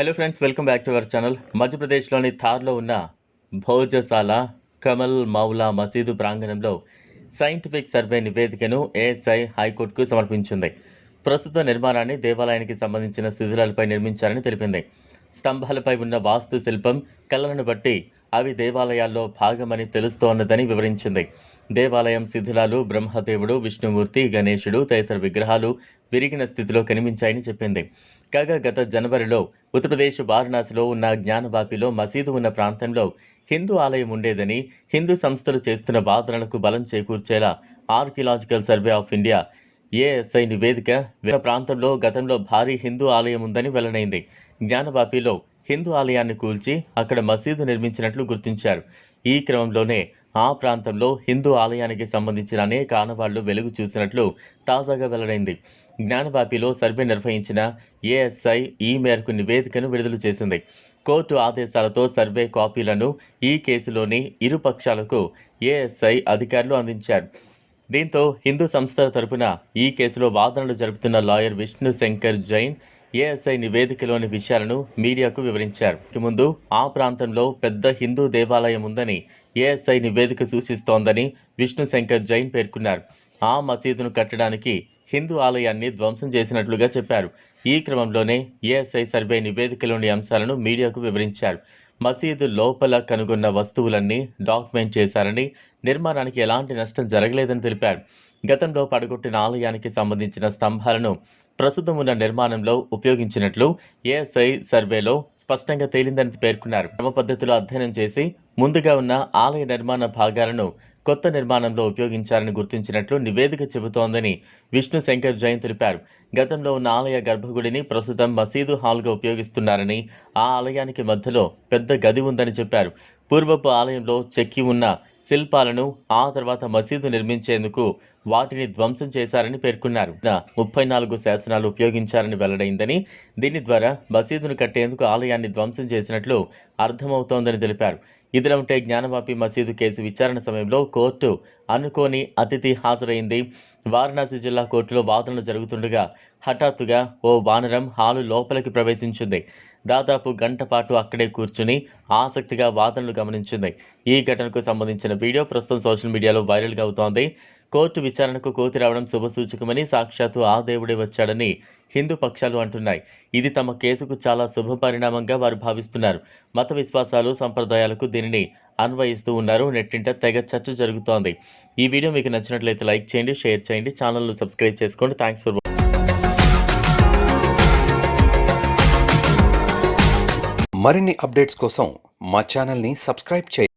Hello friends welcome back to our channel మధ్యప్రదేశ్లోని థార్లో ఉన్న భోజసాల కమల్ మౌలా మసీదు ప్రాంగణంలో సైంటిఫిక్ సర్వే నివేదికను ఏఎస్ఐ హైకోర్టుకు సమర్పించింది. ప్రస్తుత నిర్మాణాన్ని దేవాలయానికి సంబంధించిన శిథిలాలపై నిర్మించారని తెలిపింది. స్తంభాలపై ఉన్న వాస్తు శిల్పం కళలను బట్టి అవి దేవాలయాల్లో భాగమని తెలుస్తోన్నదని వివరించింది. దేవాలయం శిథిలాలు బ్రహ్మదేవుడు విష్ణుమూర్తి గణేశుడు తదితర విగ్రహాలు విరిగిన స్థితిలో కనిపించాయని చెప్పింది. కాగా గత జనవరిలో ఉత్తరప్రదేశ్ వారణాసిలో ఉన్న జ్ఞానవాపిలో మసీదు ఉన్న ప్రాంతంలో హిందూ ఆలయం ఉండేదని హిందూ సంస్థలు చేస్తున్న వాదనలకు బలం చేకూర్చేలా archaeological survey of India ASI నివేదిక ప్రాంతంలో గతంలో భారీ హిందూ ఆలయం ఉందని వెల్లడైంది. జ్ఞానవాపిలో హిందూ ఆలయాన్ని కూల్చి అక్కడ మసీదు నిర్మించినట్లు గుర్తించారు. ఈ క్రమంలోనే ఆ ప్రాంతంలో హిందూ ఆలయానికి సంబంధించిన అనేక ఆనవాళ్ళు వెలుగు చూసినట్లు తాజాగా వెల్లడైంది. జ్ఞానవాపిలో సర్వే నిర్వహించిన ఏఎస్ఐ ఈ మేరకు నివేదికను విడుదల చేసింది. కోర్టు ఆదేశాలతో సర్వే కాపీలను ఈ కేసులోని ఇరు పక్షాలకు ఏఎస్ఐ అధికారులు అందించారు. దీంతో హిందూ సంస్థల తరపున ఈ కేసులో వాదనలు జరుపుతున్న లాయర్ విష్ణు శంకర్ జైన్ ఏఎస్ఐ నివేదికలోని విషయాలను మీడియాకు వివరించారు. ఇక ముందు ఆ ప్రాంతంలో పెద్ద హిందూ దేవాలయం ఉందని ఏఎస్ఐ నివేదిక సూచిస్తోందని విష్ణు శంకర్ జైన్ పేర్కొన్నారు. ఆ మసీదును కట్టడానికి హిందూ ఆలయాన్ని ధ్వంసం చేసినట్లుగా చెప్పారు. ఈ క్రమంలోనే ఏఎస్ఐ సర్వే నివేదికలోని అంశాలను మీడియాకు వివరించారు. మసీదు లోపల కనుగొన్న వస్తువులన్నీ డాక్యుమెంట్ చేశారని నిర్మాణానికి ఎలాంటి నష్టం జరగలేదని తెలిపారు. గతంలో పడగొట్టిన ఆలయానికి సంబంధించిన స్తంభాలను ప్రస్తుతం ఉన్న నిర్మాణంలో ఉపయోగించినట్లు ఏఎస్ఐ సర్వేలో స్పష్టంగా తేలిందని పేర్కొన్నారు. క్రమ పద్ధతిలో అధ్యయనం చేసి ముందుగా ఉన్న ఆలయ నిర్మాణ భాగాలను కొత్త నిర్మాణంలో ఉపయోగించారని గుర్తించినట్లు నివేదిక చెబుతోందని విష్ణు శంకర్ జైన్ తెలిపారు. గతంలో ఉన్న ఆలయ గర్భగుడిని ప్రస్తుతం మసీదు హాల్గా ఉపయోగిస్తున్నారని ఆ ఆలయానికి మధ్యలో పెద్ద గది ఉందని చెప్పారు. పూర్వపు ఆలయంలో చెక్కి ఉన్న శిల్పాలను ఆ తర్వాత మసీదు నిర్మించేందుకు వాటిని ధ్వంసం చేశారని పేర్కొన్నారు. ముప్పై నాలుగు శాసనాలు ఉపయోగించారని వెల్లడైందని దీని ద్వారా మసీదును కట్టేందుకు ఆలయాన్ని ధ్వంసం చేసినట్లు అర్థమవుతోందని తెలిపారు. ఇదిలా ఉంటే జ్ఞానవాపి మసీదు కేసు విచారణ సమయంలో కోర్టు అనుకోని అతిథి హాజరైంది. వారణాసి జిల్లా కోర్టులో వాదనలు జరుగుతుండగా హఠాత్తుగా ఓ వానరం హాలు లోపలికి ప్రవేశించింది. దాదాపు గంట పాటు అక్కడే కూర్చుని ఆసక్తిగా వాదనలు గమనించింది. ఈ ఘటనకు సంబంధించిన వీడియో ప్రస్తుతం సోషల్ మీడియాలో వైరల్గా అవుతోంది. కోర్టు విచారణకు కోతి రావడం శుభసూచకమని సాక్షాత్తు ఆ దేవుడే వచ్చాడని హిందూ పక్షాలు అంటున్నాయి. ఇది తమ కేసుకు చాలా శుభ పరిణామంగా వారు భావిస్తున్నారు. మత విశ్వాసాలు సంప్రదాయాలకు దీనిని అన్వయిస్తూ ఉన్నారు. నెట్టింట తెగ చర్చ జరుగుతోంది. ఈ వీడియో మీకు నచ్చినట్లయితే లైక్ చేయండి షేర్ చేయండి ఛానల్ను సబ్స్క్రైబ్ చేసుకోండి. థ్యాంక్స్ ఫర్ మరిన్ని అప్డేట్స్ కోసం మా ఛానల్ని సబ్స్క్రైబ్ చేయండి.